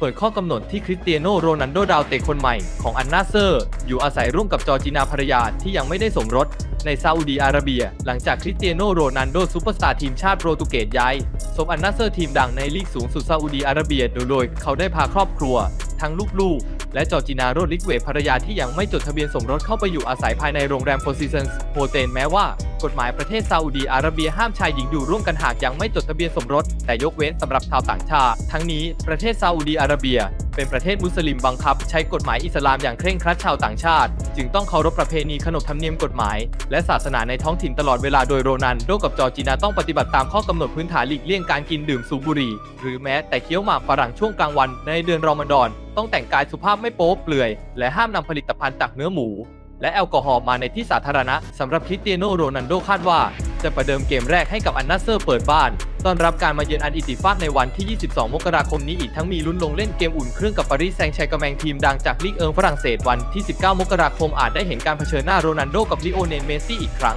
เปิดข้อกำหนดที่คริสเตียโนโรนันโดดาวเตะคนใหม่ของอันนาเซอร์ อยู่อาศัยร่วมกับจอร์จินาภรรยาที่ยังไม่ได้สมรสในซาอุดีอาระเบีย หลังจากคริสเตียโนโรนันโดซูเปอร์สตาร์ทีมชาติโปรตุเกสย้ายสมอันนาเซอร์ทีมดังในลีกสูงสุดซาอุดีอาระเบียโดยเขาได้พาครอบครัว ทั้งลูกๆ และจอร์จินาโรดลิกเวภรรยาที่ยังไม่จดทะเบียนสมรสเข้าไปอยู่อาศัยภายในโรงแรมโพซิชันโฮเทลแม้ว่ากฎหมายประเทศซาอุดีอาระเบียห้ามชายหญิงอยู่ร่วมกันหากยังไม่จดทะเบียนสมรส แต่ยกเว้นสำหรับชาวต่างชาติ ทั้งนี้ประเทศซาอุดีอาระเบีย เป็นประเทศมุสลิมบังคับ ใช้กฎหมายอิสลามอย่างเคร่งครัดชาวต่างชาติ จึงต้องเคารพประเพณีขนบธรรมเนียมกฎหมาย และศาสนาในท้องถิ่นตลอดเวลาโดยโรนันโดกับจอร์จินาต้องปฏิบัติตามข้อกำหนดพื้นฐานหลีกเลี่ยงการกินดื่มสูบบุหรี่ หรือแม้แต่เคี้ยวหมากฝรั่งช่วงกลางวันในเดือนรอมฎอนต้องแต่งกายสุภาพไม่โป๊เปลือย และห้ามนำผลิตภัณฑ์จากเนื้อหมู และแอลกอฮอล์มาในที่สาธารณะสำหรับคริสเตียโนโรนัลโดคาดว่า จะประเดิมเกมแรกให้กับอันนาเซอร์เปิดบ้าน ต้อนรับการมาเยือนอันอิติฟาดในวันที่ 22 มกราคมนี้อีกทั้งมีลุ้นลงเล่นเกมอุ่นเครื่องกับปารีสแซงต์แชร์กแมงทีมดังจากลีกเอิงฝรั่งเศสวันที่ 19 มกราคมอาจได้เห็นการเผชิญหน้าโรนัลโดกับลิโอเนลเมสซี่อีกครั้ง